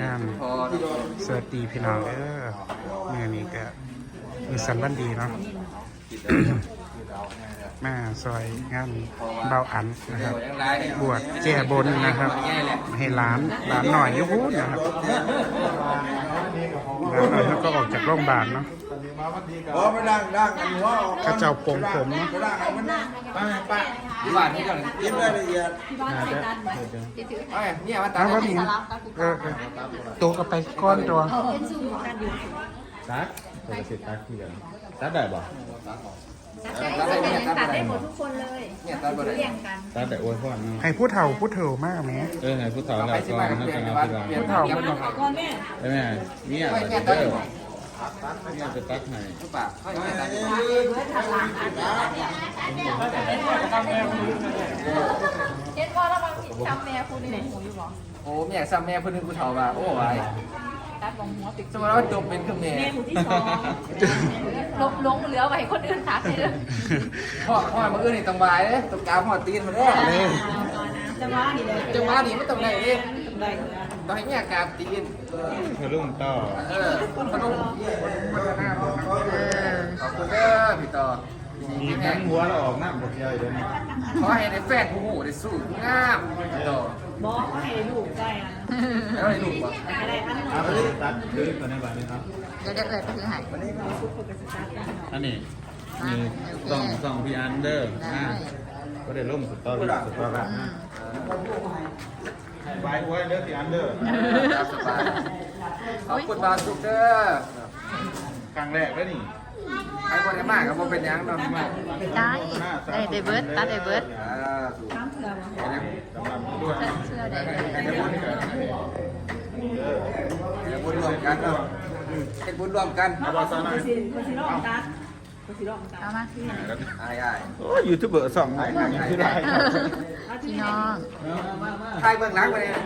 งานพอสวัสดีพี่น้องเด้อเมื่อนี้ก็มีสันวันดีเนาะมาซอยงานเบาอันนะครับยังไรบวชแก้บนนะครับ ให้หลานหลานหน่อยอยุพูดนะครับหลานหน่อยเขาก็ออกจากโรงพยาบาลเนาะโอ้ไม่ดังดังอันหัวออกเข้าเจ้าปลงผมเนาะ ไม่ดังอันมันป้าป้าที่บ้านนี่ก่อนยิ้มรายละเอียดเอ้ยเนี่ยมันตาเอาว่ามีเออเออตัวก็ไปก้อนตัวตัดปกติตัดที่กันตัดได้บ่ตัดได้เนี่ยตัดตัดได้ได้หมดทุกคนเลยเนี่ยตัดบ่ได้เรียงกันตัดแต่อวยพรเนาะให้ผู้เฒ่าผู้เฒ่ามากไหมเออให้ผู้สาวเราก่อมานนะเปลี่ยนจะไปเอาวัดเปลี่ยนเราเปลี่ยนยังก่อนแม่ได้ไหมเนี่ยไม่ไปเนี่ยเด้ตัดอบ่เนี่ยจะตัดให้หรือเปล่าไม่เนี่ยตัดเจ็ดว่าแล้วบางทีจำแม่คุณนี่ไหนหูอยู่บ่โอ้แม่ซ้ำแม่เพิ่นนึงกูเฒ่าว่าโอ้ยตัดบองหัวติดสมมติว่าจบเป็นคือแม่แม่หูที่สองลงลงเหลือไว้คนอื่นตัดให้เลยพ่อพ่อมื้ออื่นนี่ต้องบายเด้ต้องกาวพ่อตีนมาเด้จังหวะนี่เลยจังหวะนี้มันต้องได้เด้ได้ต้องให้ แม่กาวตีนทะลุงต่อเออขนมขอบคุณเด้อพี่ต่อมีทั้งหัวเราออกน้ำบดย่อยด้วยนะขอให้ได้แฟนผู้หูได้สู้งามพี่ต่อบอกว่าให้ลูกได้นะแล้วให้ลูกบ่ไม่ได้อันนั้นเอาไปตัดคือตัวในบ้านนี้ครับเดี๋ยวเดี๋ยวเอ่ยไปถือให้อันนี้มีส่องส่องพี่อันเดอร์นะก็ได้ล่มสุดต่อสุดต่อละ ไปไว้เด้อพี่อันเดอร์ครับสบายขอบคุณบาวสุขเด้อครั้งแรกแล้วนี่ใครบ่ได้มากก็บ่เป็นหยังเนาะได้ได้ได้เบิร์ดตัดได้เบิร์ดอ่าถูกทั้งเสือบ่กำลังด้วยเสื้อได้ได้ให้บุญให้บุญรวมกันเนาะให้บุญรวมกัน เอาบอสนะคนสิค นสิลองตัดคนสิลองตัดเอามาอายโอ้ยูทูบเบอร์สองไหนที่ไรพี่น้องๆใครเบื้องหลังไปเนี่ย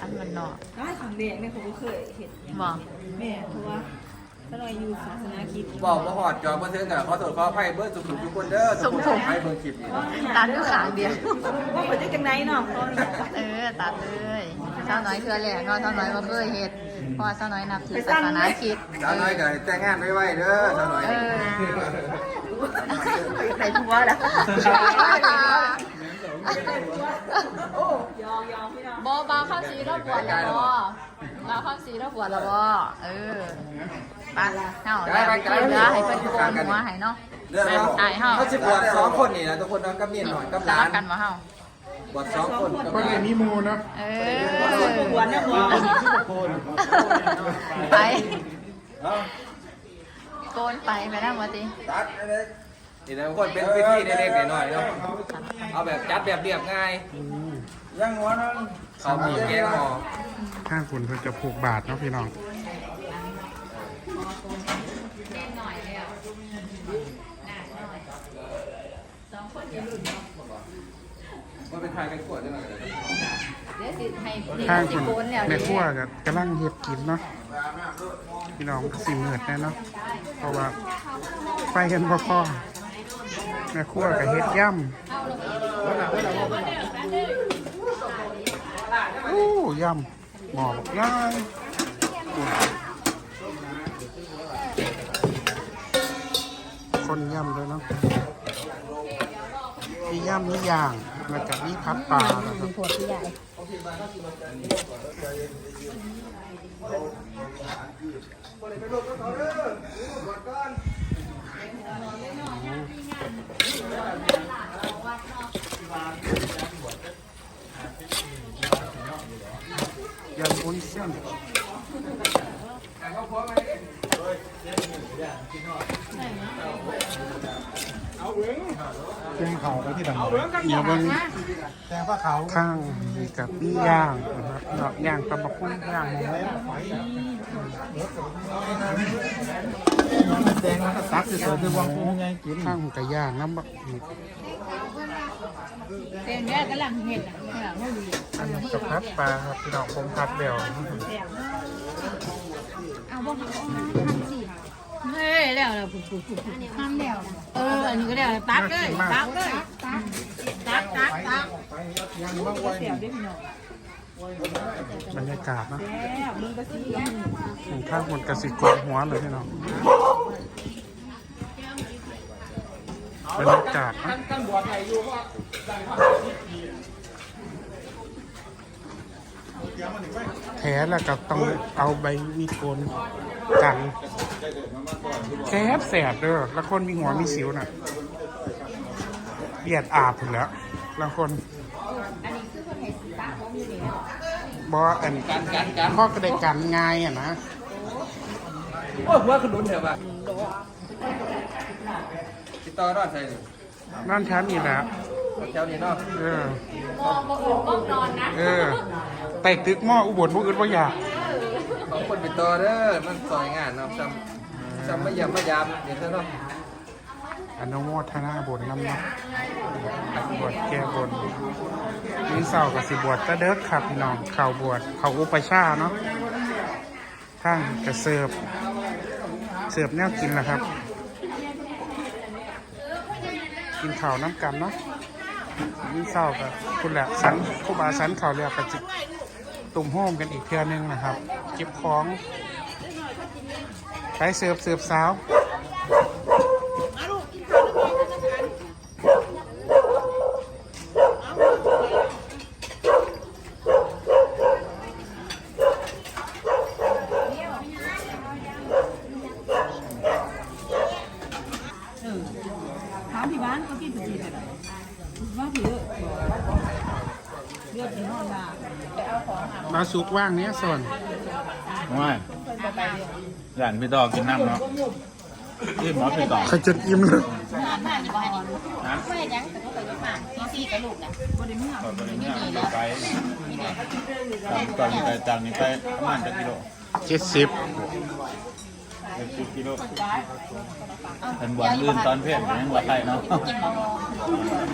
อันมันเนาะได้ขังเด็กเนี่ยผมก็เคยเห็นบอกแม่เพราะว่า ถ้าเราอยู่ศาสนาคริสต์บอกบ่ฮอดจอบ่ถึงก็ขอโทษขออภัยเบิ่งสุขทุกคนเด้อทุกคนให้เบิ่งคลิปนี้ตัดด้วยขางเดียวว่าเปิดได้จังไหนเนาะตอนนี้เออตัดเลยเจ้าน้อยเทือแหลกเนาะเจ้าน้อยมาเคยเฮ็ดเพราะว่าเจ้าน้อยนับถือศาสนาคริดสาวน้อยก็แต่งงานไว้ๆเด้อสาวน้อยเออใส่ผัวแล้วโอ้ยอมยอมพี่น้องบอบาข้าวสีแล้วปวดแล้วบอบาข้าวสีแล้วปวดแล้วบอเออ ปะเฮาแล้วเหลือให้เพิ่นโกนหัวให้เนาะเรื่องอายเฮาเขาสิบวชสองคนนี่นะทุกคนเนาะกับเมียหน่อยกับหรัลาบนกันบ่เฮาบวชสองคนกับคนเมียเรียนมีมูเนาะเอปวดเนี่ยปวดอไปโกนไปไปนั่งมาติตัดเลยนี่นะทุกคนเป็นพิธีเล็กๆน้อยๆเนาะเอาแบบจัดแบบเรียบง่ายยังหัวนั้นเขามีแกงหมอข้างคุณเพิ่นจะผูกบาทเนาะพี่น้อง มันเป็นไทยกันขวดได้ไหมเดี๋ยวสิให้ข้างสิคุณโกนแล้วแม่เดี๋ยวครัวก็กำลังเฮ็ดกินเนาะพี่น้องสิเหมือดแน่เนาะเพราะว่าไฟกันบ่พอแม่ครัวก็เฮ็ดย่ำโอ้ย่ำหมอกง่ายคนย่ำเลยเนาะ มีย่ำมีย่างแล้วก็มีพัดปลานะครับปวดที่ใหญ่ยำวุ้นเส้น เป็นเขาไปที่ดังเดี๋ยวมันแต่ว่าเขาข้างกับมีย่างนะครับเนาะย่างตะบักหุ่งย่างหมูแดงมันก็ตักสวยๆคือวางปูไงกินข้างกับย่างน้ำบักหมึกเป็นแม่กำลังเห็ดอะเนี่ยไม่ดีอันนี้กับพัดปลาครับพี่น้องผมพัดเดียวเอาบ่ทำสิ เฮ้ยแล้วแล้วปุ๊บปุ๊บปุ๊บทำแล้วเอออันนี้ก็แล้วตักเลยตักเลยตักตักตักตักบรรยากาศเนอะข้างบนกระสิกดหัวเลยพี่น้องบรรยากาศเนอะ แท้แล้วก็ต้องเอาใบมีดโกนกันแสบแสบเด้อแล้วคนมีหัวมีสิวน่ะเลียดอาบถึงแล้วแล้วคนอันนี้คือคนเห็นสีฟ้าผมอยู่นี่บออันกันกันกันพ่อก็ได้กันง่ายอะนะโอ้ยหัวขนุนเถอะป่ะติดต่อรอดใส่นี่นั่นชั้นนี่แหละ แถวนี้เนาะเออมองบ่อื่นมองนอนนะเออไต่ตึกหม้ออุบลพวกอื่นว่าอยากสองคนติดต่อเด้อมันซอยงานเนาะซ้ำซ้ำไม่ยำไม่ยำเดี๋ยวซะเนาะอนุโมทนาบนน้ำเนาะบวชแก้บนมีเศร้ากับสิบวชตะเด็กครับพี่น้องเข่าบวชเข่าอุปชฌาย์เนาะข้างกระเสิร์ฟเสิร์ฟแนวกินแหละครับ กินข้าวน้ำกันเนาะ มีเศร้ากับคุณแหละสันคุบาสันเข่าวเรียกกระจิตุ่มโฮมกันอีกเทือนึงนะครับ เก็บของไปเสิร์ฟเสิร์ฟสาว ถามที่บ้านเขากินถึงกี่แต่ว่าถือเลือกที่ห้องละ มา สุกว่างเนี้ยส่วนไม่หลานพี่ต่อกินน้ำเนาะที่หมอพี่ต่อขจนอิ่มเลยงานบ้านนี่บ่ให้นี่นะไม่ได้ยังแต่ก็ไปไม่มามีซี่กับลูกนะบริมีตอนนี้เนี่ยไปตอนนี้ไปจากนี้ไปประมาณจะกิโลเจ็ดสิบเจ็ดสิบกิโลเป็นวันลื่นตอนเพลนยังว่าไทยเนาะกินบ่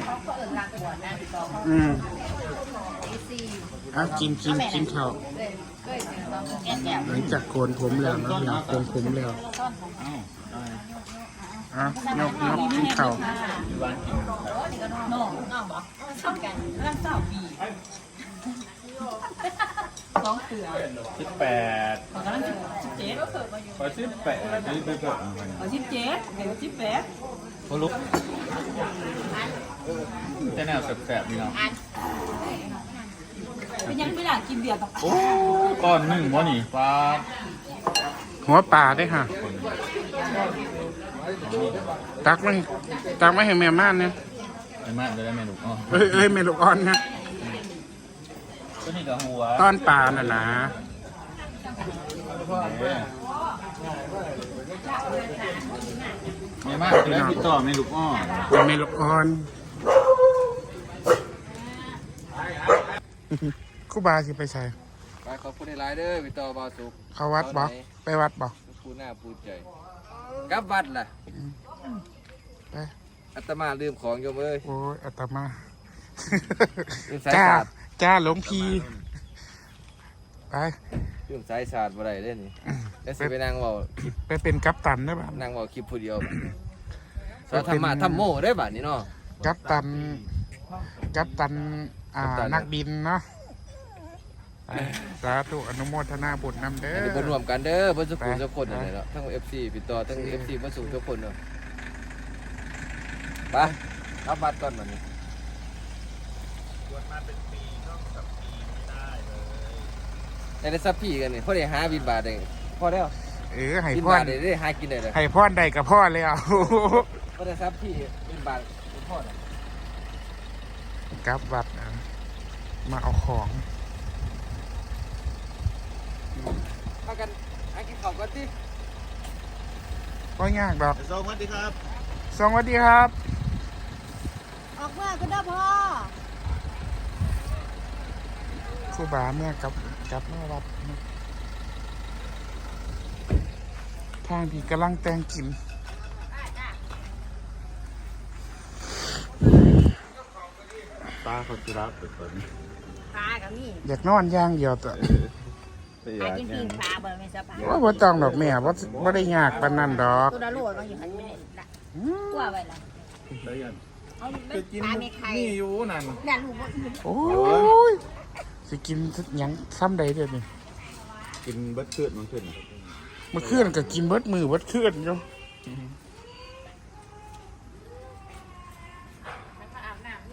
เขาก็เอิ้นลากหัวนะอืมมีซี่ อะกินกินกินข้าวเลยเคยกินบ่แก่แก่หลังจากโกนผมแล้วนะอยากโกนผมแล้วต้นผมเอ้าได้อะยกยกกินข้าวที่บ้านกินน้องน้องบ่ชอบกันร่างสาวปีสองเสือสิบแปดขอกำลังสิบเจ็ดพอสิบแปดนี่ไปเพิ่มเอาสิบเจ็ดเดี๋ยวสิบแปดพอลุกจะแนวแสบๆนี่เนาะ เป็นยังไม่อยากกินเบียร์กับโอ้ก้อนหนึ่งวะนี่ปลาหัวป่าได้ค่ะตักไม่ตักไม่ให้แม่ม่านเนี่ยไอ้มากจะได้เมนูอ๋อเอ้ยเอ้ยเมลูกอ่อนนะก็นี่กับหัวต้อนป่าน่ะนะไม่มากจะได้พี่ต่อเมนูอ้อเป็นเมลูกอ่อน ครู่บาสิไปใส่ไปขอบคุณในไลน์เด้อพี่ต่อบาวสุกเขาวัดบ่ไปวัดบ่ปูหน้าปูใจกลับวัดล่ะไปอาตมาลืมของโยมเอ้ยโอ้ยอาตมาลืมสายจ้าสาดจ้าหลวงพีไป ลืมสายสาดบ่ได้เด้อนี่แล้วสิไปนั่งเว้าไปเป็นกัปตันได้ป่ะนั่งเว้าคลิปผู้เดียวบัดนี้สอนธรรมะธรรมโมเด้อบัดนี้เนาะ กัปตันกัปตันอ่ากัปตันนักบินเนาะไป สาธุอนุโมทนาบุญนำเด้อันนี้อเพิ่นรวมกันเด้อเพิ่นสุขุมไปทุกคนนั่นแหละเนาะทั้ง FC พี่ต่อทั้ง FC เพิ่นสุขทุกคนเนาะไปกลับวัดก่อนบัดนี้ในได้ซับพี่กันนี่พอได้หาบินบาทได้พอแล้วเออให้บินพ่อบาทได้ได้หากินได้เลยให้พ่อได้กับพ่อแล้วพอได้ซับพี่บินบาทเป็นพ่อน่ะกลับวัดนะมาเอาของ พากันหากินข้าวก่อนติก็ยากดอกสวัสดีครับสวัสดีครับ ออกมาก็ได้พ่อครูบาเมื่อกลับกลับมาวัดนะทางที่กำลังแต่งกินปลาเขาจุฬาเปิดเผยปลาก็มีอยากนอนอย่างเดียวแต่ ปลากินปิ้งปลาบ่แม่นซะปลาว่าบ่ต้องดอกแม่ว่าบ่ได้ยากปานนั้นดอกตัวละโลมันอยู่หั่นไม่ได้ละตัวไว้ละแล้วยันไปกินนี่อยู่นั่นเนี่ยลูกว่าอื่นโอ้ยสิกินหยังซ้ำใดเดี๋ยวนี้กินเบิดคืนมันขึ้นเมื่อคืนก็กินเบิดมือเบิดคืนอยู่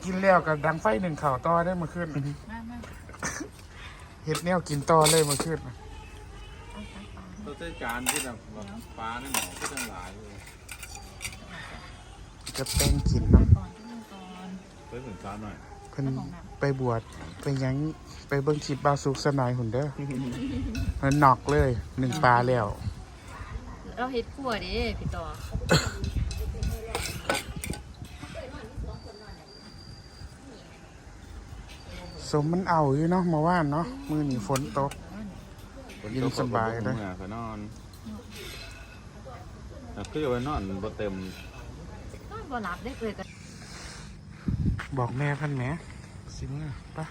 กินแล้วก็ดังไฟหนึ่งข่าวต่อได้เมื่อคืน เห็ดแนวกินต่อเลยเมื่อคืนตัวเส้นจานที่แบบฟ้านั่นหมอก็ทั้งหลายเลยจะแป้งกินเนาะไปถึงฟ้าหน่อยเพิ่นไปบวชไปหยังไปเบิ่งคลิปบาวสุกสนอยหุ่นเด้อมันนอกเลยหนึ่งปลาแล้ว เราเฮ็ดขั่วเดิพี่ต่อ สมมันเอาอยู่เนาะเมาว่านเนาะมือนี่ฝนตก เย็นสบายเลยเมื่อไปนอนแต่คืออยู่ไปนอนบ่เต็มบ่หลับได้เลยกันบอกแม่พันแหมสิเมื่อปะ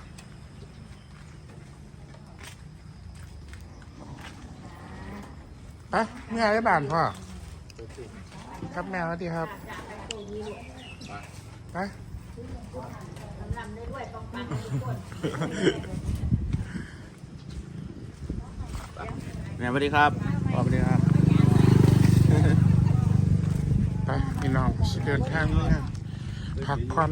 ไปเมื่อได้บ้านพ่อ ครับแม่สวัสดีครับไป แม่สวัสดีครับสวัสดีครับไปพี่น้องสิเดินทางเนี่ยพักผ่อน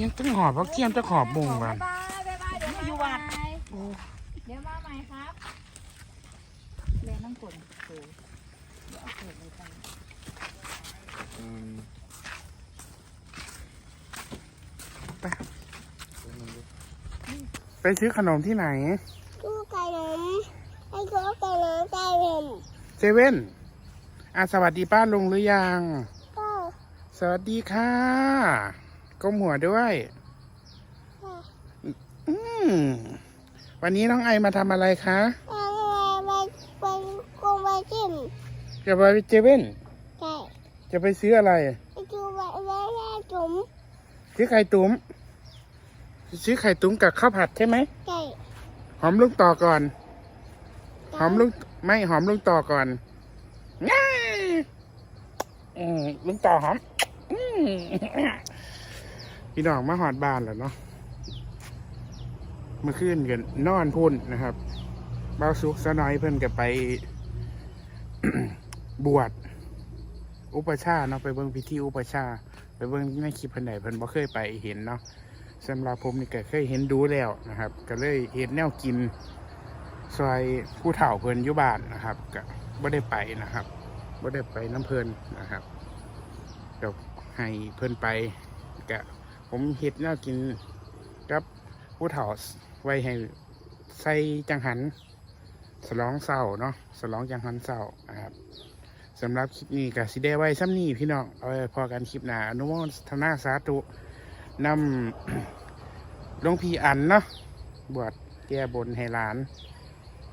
ยังต้องหอบพักเที่ยงจะหอบมุงกันอยู่วัด เดี๋ยวมาใหม่ครับแม่นั่งกดโอ้เดี๋ยวเอาเกิดเลยกันไปซื้อขนมที่ไหนกูไก่น้ำไอ้กูไก่น้ำไก่เห็นเซเว่น อะสวัสดีป้าลุงหรือยัง สวัสดีค่ะก้มหัวด้วย อืมวันนี้น้องไอมาทำอะไรคะอะไปไปกูไปจิ้มจะไปเซเว่นไก่จะไปซื้ออะไรไอ้กูไปไปแม่จุ๋มซื้อไข่ตุ๋มซื้อไข่ตุ๋มกับข้าวผัดใช่ไหมไก่หอมลุงต่อก่อน หอมลุงไม่หอมลุงต่อก่อน อืมลุงต่อหอมพี่น้องมาหอดบ้านแล้วเนาะเมื่อคืนกันนอนพุ่นนะครับเบาสุกสะน้อยเพิ่นก็ไป บวชอุปชาเนาะไปเบิ่งพิธีอุปชา ไปเบิ่งในคลิปเพิ่นไหนเพิ่นบ่เคยไปเห็นเนาะสำหรับผมนี่ก็เคยเห็นดูแล้วนะครับ ก็เลยเห็นแนวกินซอยผู้เฒ่าเพิ่นอยู่บ้านนะครับ ก็บ่ได้ไปนะครับ บ่ได้ไปน้ำเพลินนะครับก็ให้เพลินไปก็ผมเฮ็ดแนวกินกับผู้เฒ่าไว้ให้ใส่จังหัน สลองเศร้าเนาะสลองจังหันเศร้านะครับสำหรับคลิปนี้ก็สิได้ไว้ซ้ำนี้พี่น้องเอาไว้พอกันคลิปหน้าอนุโมทนาสาธุนำหลวงพี่อันเนาะบวชแก้บนให้หลาน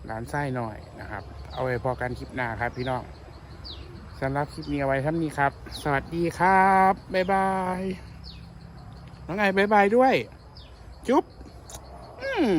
ร้านไส้หน่อยนะครับ เอาไว้พอกันคลิปหน้าครับพี่น้อง สำหรับคลิปนี้เอาไว้เท่านี้ครับ สวัสดีครับบ๊ายบายน้องไอ้บ๊ายบายด้วย จุ๊บ อืม